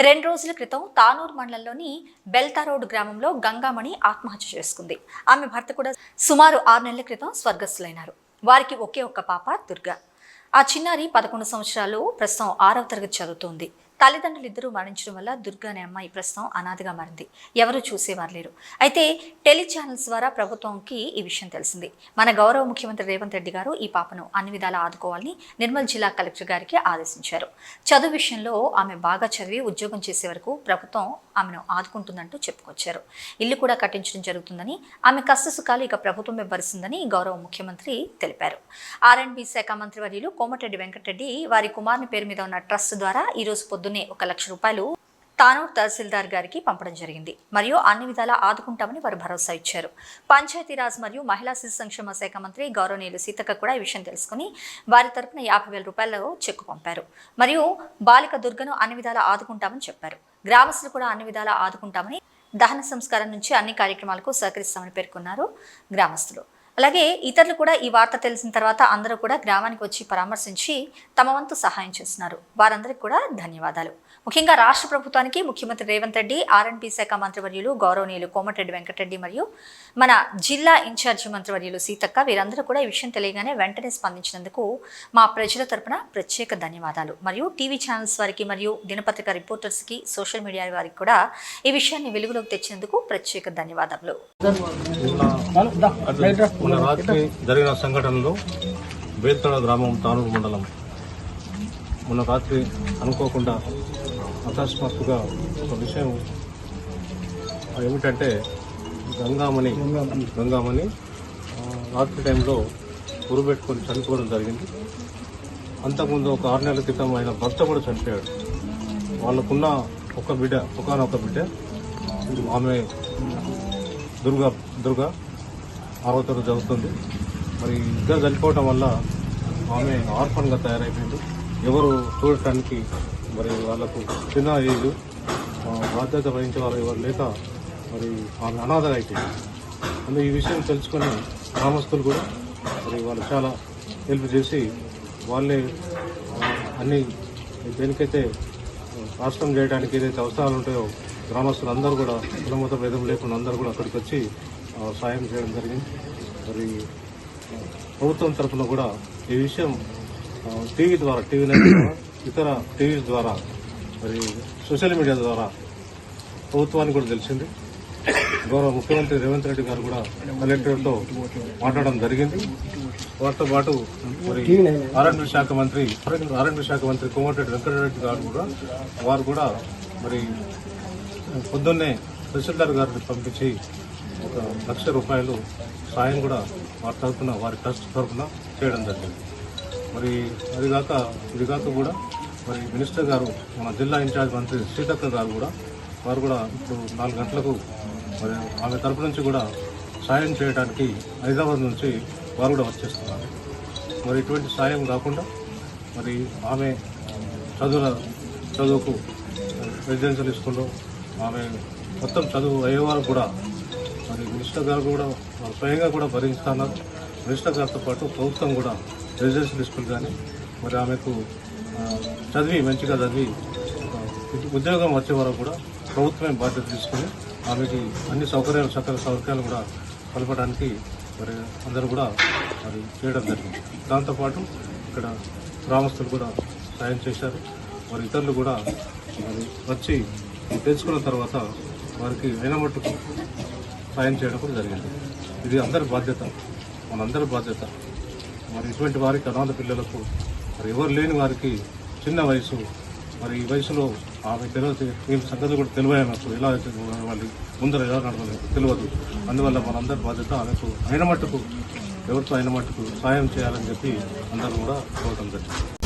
రెండు రోజుల క్రితం తానూరు మండలంలోని బెల్తా రోడ్ గ్రామంలో గంగామణి ఆత్మహత్య చేసుకుంది. ఆమె భర్త కూడా సుమారు ఆరు నెలల క్రితం స్వర్గస్థులైనారు. వారికి ఒకే ఒక్క పాప దుర్గా. ఆ చిన్నారి పదకొండు సంవత్సరాలు ప్రస్తుతం ఆరవ తరగతి చదువుతోంది. తల్లిదండ్రులు ఇద్దరూ మరణించడం వల్ల దుర్గా అనే అమ్మాయి ప్రస్తుతం అనాథగా మారింది. ఎవరూ చూసేవారు లేరు. అయితే టెలి ఛానల్స్ ద్వారా ప్రభుత్వంకి ఈ విషయం తెలిసింది. మన గౌరవ ముఖ్యమంత్రి రేవంత్ రెడ్డి గారు ఈ పాపను అన్ని విధాలా ఆదుకోవాలని నిర్మల్ జిల్లా కలెక్టర్ గారికి ఆదేశించారు. చదువు విషయంలో ఆమె బాగా చదివి ఉద్యోగం చేసే వరకు ప్రభుత్వం ఆమెను ఆదుకుంటుందంటూ చెప్పుకొచ్చారు. ఇల్లు కూడా కట్టించడం జరుగుతుందని ఆమె కష్టసుఖాలు ఇక ప్రభుత్వమే భరిస్తుందని గౌరవ ముఖ్యమంత్రి తెలిపారు. ఆర్ఎండ్బి శాఖ మంత్రి వర్యులు కోమటిరెడ్డి వెంకటరెడ్డి వారి కుమారుని పేరు మీద ఉన్న ట్రస్ట్ ద్వారా ఈ రోజు పొద్దున్నే ఒక లక్ష రూపాయలు తానూరు తహసీల్దార్ గారికి పంపడం జరిగింది. మరియు అన్ని విధాలా ఆదుకుంటామని వారు భరోసా ఇచ్చారు. పంచాయతీరాజ్ మరియు మహిళా శిశు సంక్షేమ శాఖ మంత్రి గౌరవనీయులు సీతక్క కూడా ఈ విషయం తెలుసుకుని వారి తరపున యాభై వేల రూపాయల చెక్కు పంపారు. మరియు బాలిక దుర్గను అన్ని విధాలా ఆదుకుంటామని చెప్పారు. గ్రామస్తులు కూడా అన్ని విధాలా ఆదుకుంటామని దహన సంస్కారం నుంచి అన్ని కార్యక్రమాలకు సహకరిస్తామని పేర్కొన్నారు గ్రామస్తులు. అలాగే ఇతరులు కూడా ఈ వార్త తెలిసిన తర్వాత అందరూ కూడా గ్రామానికి వచ్చి పరామర్శించి తమ వంతు సహాయం చేస్తున్నారు. వారందరికీ కూడా ధన్యవాదాలు. ముఖ్యంగా రాష్ట్ర ప్రభుత్వానికి ముఖ్యమంత్రి రేవంత్ రెడ్డి ఆర్ఎన్పి శాఖ మంత్రివర్యులు గౌరవనీయులు కోమటిరెడ్డి వెంకటరెడ్డి మరియు మన జిల్లా ఇన్ఛార్జి మంత్రివర్యులు సీతక్క వీరందరూ కూడా ఈ విషయం తెలియగానే వెంటనే స్పందించినందుకు మా ప్రజల తరపున ప్రత్యేక ధన్యవాదాలు. మరియు టీవీ ఛానల్స్ వారికి మరియు దినపత్రిక రిపోర్టర్స్కి సోషల్ మీడియా వారికి కూడా ఈ విషయాన్ని వెలుగులోకి తెచ్చినందుకు ప్రత్యేక ధన్యవాదాలు. మొన్న రాత్రి జరిగిన సంఘటనలో బేల్తడ గ్రామం తానూరు మండలం మొన్న రాత్రి అనుకోకుండా అకస్మాత్తుగా ఒక విషయం ఏమిటంటే గంగామణి గంగామణి రాత్రి టైంలో ఉరుబెట్టుకొని చనిపోవడం జరిగింది. అంతకుముందు ఒక ఆరు నెలల క్రితం ఆయన భర్త కూడా చనిపోయాడు. వాళ్ళకున్న ఒక బిడ్డ ఒకనొక బిడ్డ ఆమె దుర్గా దుర్గా ఆరో తరగతి చదువుతుంది మరి ఇద్దరు చనిపోవటం వల్ల ఆమె ఆర్ఫన్గా తయారైపోయింది. ఎవరు చూడటానికి మరి వాళ్ళకు చిన్న ఏజ్ బాధ్యత వహించే వాళ్ళు ఎవరు లేక మరి ఆమె అనాథ అయిపోయింది అందులో ఈ విషయం తెలుసుకొని గ్రామస్తులు కూడా మరి వాళ్ళు చాలా హెల్ప్ చేసి వాళ్ళే అన్ని దేనికైతే రాష్ట్రం చేయడానికి ఏదైతే అవసరాలు ఉంటాయో గ్రామస్తులు అందరూ కూడా కులమత భేదం లేకుండా అందరూ కూడా అక్కడికి వచ్చి సాయం చేయడం జరిగింది. మరి ప్రభుత్వం తరఫున కూడా ఈ విషయం టీవీ ద్వారా టీవీ నైన్ ద్వారా ఇతర టీవీస్ ద్వారా మరి సోషల్ మీడియా ద్వారా ప్రభుత్వానికి కూడా తెలిసింది. గౌరవ ముఖ్యమంత్రి రేవంత్ రెడ్డి గారు కూడా కలెక్టర్తో మాట్లాడడం జరిగింది. వారితో పాటు మరి ఆర్ఎండ్బి శాఖ మంత్రి ఆర్ఎండ్బి శాఖ మంత్రి కోమటిరెడ్డి వెంకటరెడ్డి గారు కూడా వారు కూడా మరి పొద్దున్నే తహసీల్దార్ గారిని పంపించి లక్ష రూపాయలు సాయం కూడా వారి తరఫున వారి ట్రస్ట్ తరఫున చేయడం జరిగింది. మరి అదిగాక ఇదిగాక కూడా మరి మినిస్టర్ గారు మన జిల్లా ఇన్ఛార్జ్ మంత్రి సీతక్క గారు కూడా వారు కూడా ఇప్పుడు నాలుగు గంటలకు మరి ఆమె తరపు నుంచి కూడా సాయం చేయడానికి హైదరాబాద్ నుంచి వారు కూడా వచ్చేస్తున్నారు. మరి ఇటువంటి సాయం కాకుండా మరి ఆమె చదువుల చదువుకు రెసిడెన్షియల్ స్కూల్లో ఆమె మొత్తం చదువు అయ్యే కూడా మరి మినిస్టర్ గారు కూడా స్వయంగా కూడా భరిస్తున్నారు మినిస్టర్ గారితో పాటు ప్రభుత్వం కూడా రెసిడెన్షియల్ స్కూల్ కానీ మరి ఆమెకు చదివి మంచిగా చదివి ఉద్యోగం వచ్చే వరకు కూడా ప్రభుత్వమే బాధ్యత తీసుకుని ఆమెకి అన్ని సౌకర్యాలు సకల సౌకర్యాలు కూడా కలపడానికి మరి అందరూ కూడా మరి చేయడం జరిగింది. దాంతోపాటు ఇక్కడ గ్రామస్తులు కూడా సాయం చేశారు. మరి ఇతరులు కూడా మరి వచ్చి తెలుసుకున్న తర్వాత వారికి అయిన మట్టుకు సాయం చేయడం కూడా జరిగింది. ఇది అందరి బాధ్యత మనందరి బాధ్యత. మరి ఇటువంటి వారికి అనాథ పిల్లలకు మరి ఎవరు లేని వారికి చిన్న వయసు మరి ఈ వయసులో ఆమె తెలియదు ఈ సంగతి కూడా తెలియదు నాకు ఎలా అయితే వాళ్ళు ముందర ఎలా నడవాలి తెలియదు. అందువల్ల మనందరి బాధ్యత ఆమెకు అయిన మట్టుకు ఎవరితో అయిన మట్టుకు సాయం చేయాలని చెప్పి అందరూ కూడా కోరడం జరిగింది.